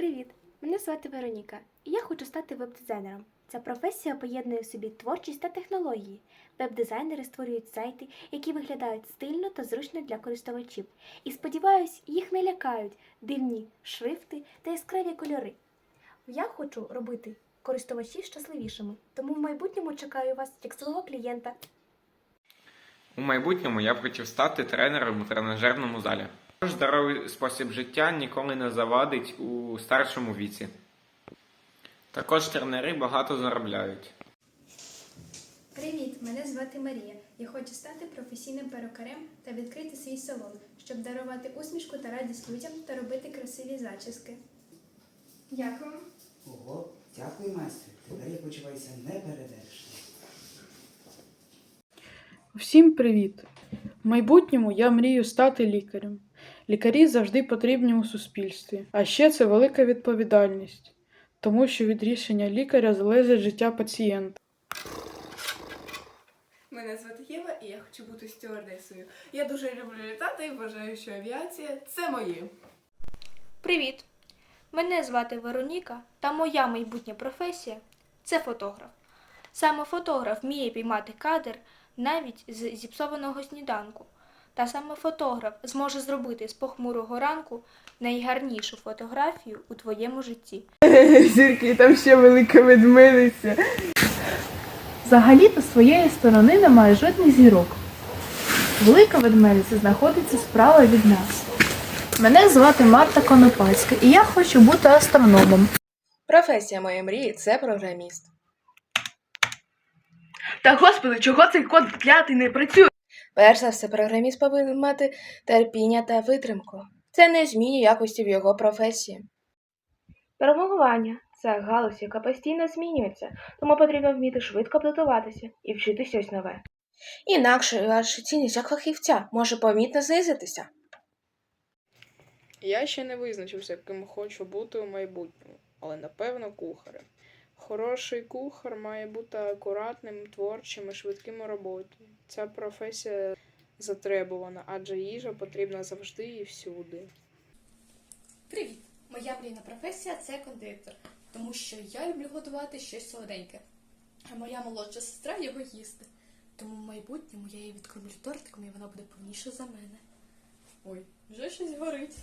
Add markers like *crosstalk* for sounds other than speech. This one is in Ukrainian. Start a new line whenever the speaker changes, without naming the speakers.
Привіт! Мене звати Вероніка, і я хочу стати веб-дизайнером. Ця професія поєднує в собі творчість та технології. Веб-дизайнери створюють сайти, які виглядають стильно та зручно для користувачів. І сподіваюсь, їх не лякають дивні шрифти та яскраві кольори. Я хочу робити користувачів щасливішими, тому в майбутньому чекаю вас як свого клієнта.
У майбутньому я б хотів стати тренером у тренажерному залі. Здоровий спосіб життя ніколи не завадить у старшому віці. Також тренери багато заробляють.
Привіт, мене звати Марія. Я хочу стати професійним перукарем та відкрити свій салон, щоб дарувати усмішку та радість людям та робити красиві зачіски. Дякую.
Ого, дякую, майстре. Тепер я почуваюся неперевершено.
Всім привіт! В майбутньому я мрію стати лікарем. Лікарі завжди потрібні у суспільстві, а ще це велика відповідальність, тому що від рішення лікаря залежить життя пацієнта.
Мене звати Єва і я хочу бути стюардесою. Я дуже люблю літати і вважаю, що авіація це моє.
Привіт! Мене звати Вероніка, та моя майбутня професія це фотограф. Саме фотограф вміє піймати кадр навіть з зіпсованого сніданку. Та саме фотограф зможе зробити з похмурого ранку найгарнішу фотографію у твоєму житті. *laughs*
Зірки, там ще велика ведмедиця.
Взагалі-то з своєї сторони немає жодних зірок. Велика ведмедиця знаходиться справа від нас. Мене звати Марта Конопацька, і я хочу бути астрономом.
Професія моєї мрії це програміст.
Та господи, чого цей код клятий не працює?
Перш за все, програміст повинен мати терпіння та витримку. Це не змінює якості в його професії.
Програмування це галузь, яка постійно змінюється, тому потрібно вміти швидко адаптуватися і вчити щось нове.
Інакше ваша цінність як фахівця може помітно знизитися.
Я ще не визначився, ким хочу бути у майбутньому, але напевно кухарем. Хороший кухар має бути акуратним, творчим і швидким у роботі. Ця професія затребувана, адже їжа потрібна завжди і всюди.
Привіт! Моя мрійна професія це кондитер, тому що я люблю готувати щось солоденьке. А моя молодша сестра його їсти. Тому в майбутньому я її відкормлю тортиком і вона буде повніша за мене. Ой, вже щось горить.